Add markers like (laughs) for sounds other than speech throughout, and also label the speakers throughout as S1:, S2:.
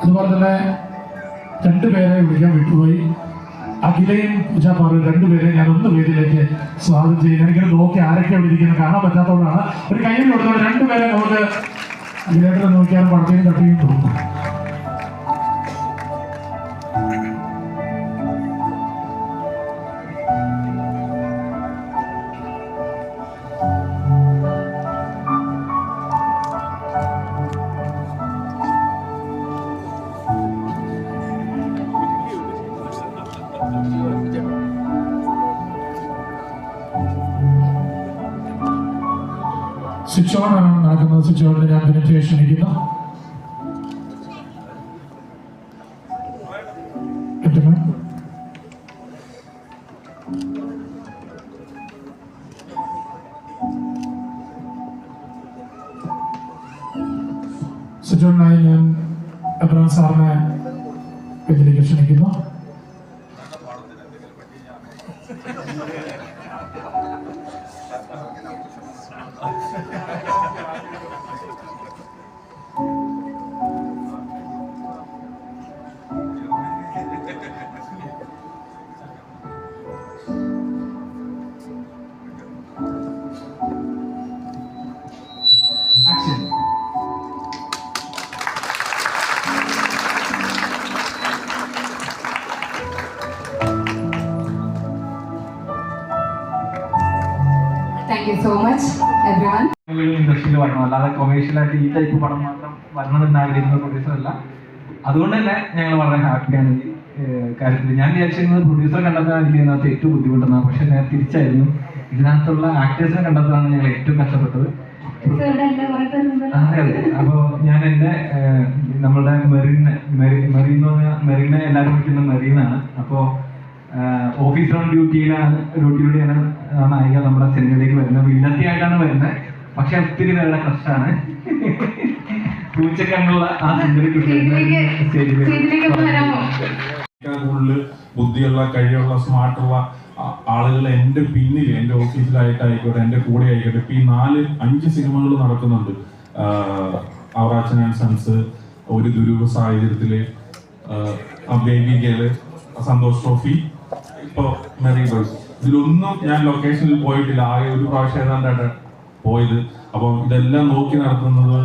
S1: അതുപോലെ തന്നെ രണ്ടുപേരെ വിളിക്കാൻ വിട്ടുപോയി. അഖിലയും പൂജാ പാറു രണ്ടുപേരെ ഞാൻ ഒന്ന് പേരിലേക്ക് സ്വാഗതം ചെയ്യുന്നു. എനിക്കൊരു നോക്കി ആരൊക്കെ അവിടെ ഇരിക്കുന്നത് കാണാൻ പറ്റാത്തതുകൊണ്ടാണ്. ഒരു കയ്യിൽ കൊടുത്തോണ്ട് രണ്ടുപേരെ നമുക്ക് അഖിലേട്ടനെ നോക്കിയാൽ പടത്തേയും തട്ടിയും തോന്നും സ്വിച്ച് ഓൺ ആണ് നടക്കുന്നത്. സ്വിച്ച് ഓണിൽ ഞാൻ ഇതിലേക്ക് ക്ഷണിക്കുന്നു. Oh, (laughs)
S2: thank you so much everyone
S3: ഇൻഡസ്ട്രിയിൽ വരണം. അല്ലാതെ കൊമേഴ്ഷ്യലായിട്ട് ഈ ടൈപ്പ് പടം മാത്രം വരണമെന്ന് ആഗ്രഹിക്കുന്ന പ്രൊഡ്യൂസർ അല്ല. അതുകൊണ്ട് തന്നെ ഞങ്ങൾ വളരെ ഹാപ്പിയാണ് ഈ കാര്യത്തിൽ. ഞാൻ വിചാരിച്ചിരുന്നത് പ്രൊഡ്യൂസർ കണ്ടെത്താൻ എനിക്ക് ഇതിനകത്ത് ഏറ്റവും ബുദ്ധിമുട്ടെന്നാണ് പക്ഷെ ഞാൻ തിരിച്ചായിരുന്നു ഇതിനകത്തുള്ള ആക്ടേഴ്സിനെ കണ്ടെത്താനാണ് ഞങ്ങൾ ഏറ്റവും കഷ്ടപ്പെട്ടത്. അതെ അതെ. അപ്പോ ഞാൻ എന്റെ ഏഹ്, നമ്മളുടെ മെറിനെ മെറി മെറി എന്ന് പറഞ്ഞാൽ മെറിനെ എല്ലാവരും വിളിക്കുന്ന അപ്പോ ഓഫീസർ ഓൺ ഡ്യൂട്ടിയിലാണ് ഡ്യൂട്ടിയിലൂടെയാണ് നായിക നമ്മുടെ സിനിമയിലേക്ക് വരുന്നത്. വില്ലത്തിയായിട്ടാണ് വരുന്നത്. പക്ഷെ ഒത്തിരി പേരുടെ കഷ്ടമാണ് പൂച്ചക്കണ്ണുള്ള ആ
S4: സിനിമയിലേക്ക് ബുദ്ധിയുള്ള കഴിവുള്ള സ്മാർട്ടുള്ള ആളുകൾ എന്റെ പിന്നിൽ എന്റെ ഓഫീസിലായിട്ടായിക്കോട്ടെ എന്റെ കൂടെ ആയിക്കോട്ടെ ഇപ്പം ഈ നാല് അഞ്ച് സിനിമകൾ നടക്കുന്നുണ്ട്. അവറാച്ചൻ ആൻഡ് സൺസ് ഒരു ദുരൂഹ സാഹചര്യത്തിൽ ബേബി ഗേൾ സന്തോഷ് ട്രോഫി ഇപ്പോൾ മെറി ബോയ്സ് ഇതിലൊന്നും ഞാൻ ലൊക്കേഷനിൽ പോയിട്ടില്ല. ആകെ ഒരു പ്രാവശ്യം ഏതാണ്ടാണ് പോയത്. അപ്പം ഇതെല്ലാം നോക്കി നടത്തുന്നത്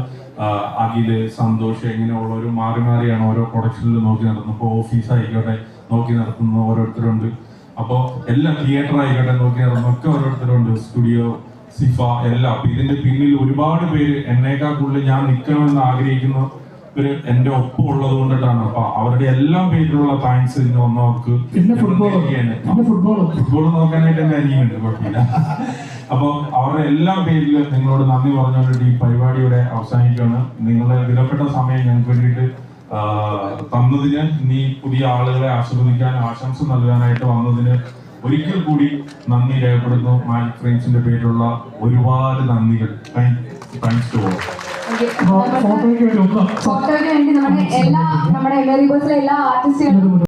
S4: അഖിൽ സന്തോഷ് ഇങ്ങനെയുള്ളവർ മാറി മാറിയാണ് ഓരോ പ്രൊഡക്ഷനിൽ നോക്കി നടത്തുന്നത്. ഇപ്പോൾ ഓഫീസ് ആയിക്കോട്ടെ നോക്കി നടത്തുന്ന ഓരോരുത്തരുണ്ട്. അപ്പോൾ എല്ലാം തിയേറ്റർ ആയിക്കോട്ടെ നോക്കി നടത്തുന്ന ഒക്കെ ഓരോരുത്തരുണ്ട്. സ്റ്റുഡിയോ സിഫ എല്ലാം. ഇതിന്റെ പിന്നിൽ ഒരുപാട് പേര് എന്നേക്കാൾ കൂടുതൽ ഞാൻ നിൽക്കണമെന്ന് ആഗ്രഹിക്കുന്ന. ഇവർ എന്റെ ഒപ്പം ഉള്ളത് കൊണ്ടിട്ടാണ്. അപ്പൊ അവരുടെ എല്ലാം പേരിലുള്ള താങ്ക്സ് ഇന്ന് വന്നവർക്ക്
S1: പിന്നെ ഫുട്ബോൾ ഫുട്ബോൾ
S4: ഫുട്ബോൾ നോക്കാനായിട്ട് എന്റെ അനിയുണ്ട് കുഴപ്പമില്ല. (laughs) അപ്പൊ അവരുടെ എല്ലാ പേരിലും നിങ്ങളോട് നന്ദി പറഞ്ഞുകൊണ്ട് ഈ പരിപാടിയുടെ അവസാനിക്കുകയാണ്. നിങ്ങളുടെ വിലപ്പെട്ട സമയം ഞങ്ങൾക്ക് വേണ്ടിയിട്ട് തന്നതിന് ഇനി പുതിയ ആളുകളെ ആസ്വദിക്കാൻ ആശംസ നൽകാനായിട്ട് വന്നതിന് ഒരിക്കൽ കൂടി നന്ദി രേഖപ്പെടുന്നു മാജിക് ഫ്രെയിംസിന്റെ പേരിലുള്ള ഒരുപാട് നന്ദികൾ. താങ്ക്സ് ടു ഓൾ
S1: ഫോട്ടോയ്ക്ക് വേണ്ടി
S2: നമ്മുടെ എല്ലാ നമ്മുടെ എം എ എല്ലാ ആർട്ടിസ്റ്റുകളും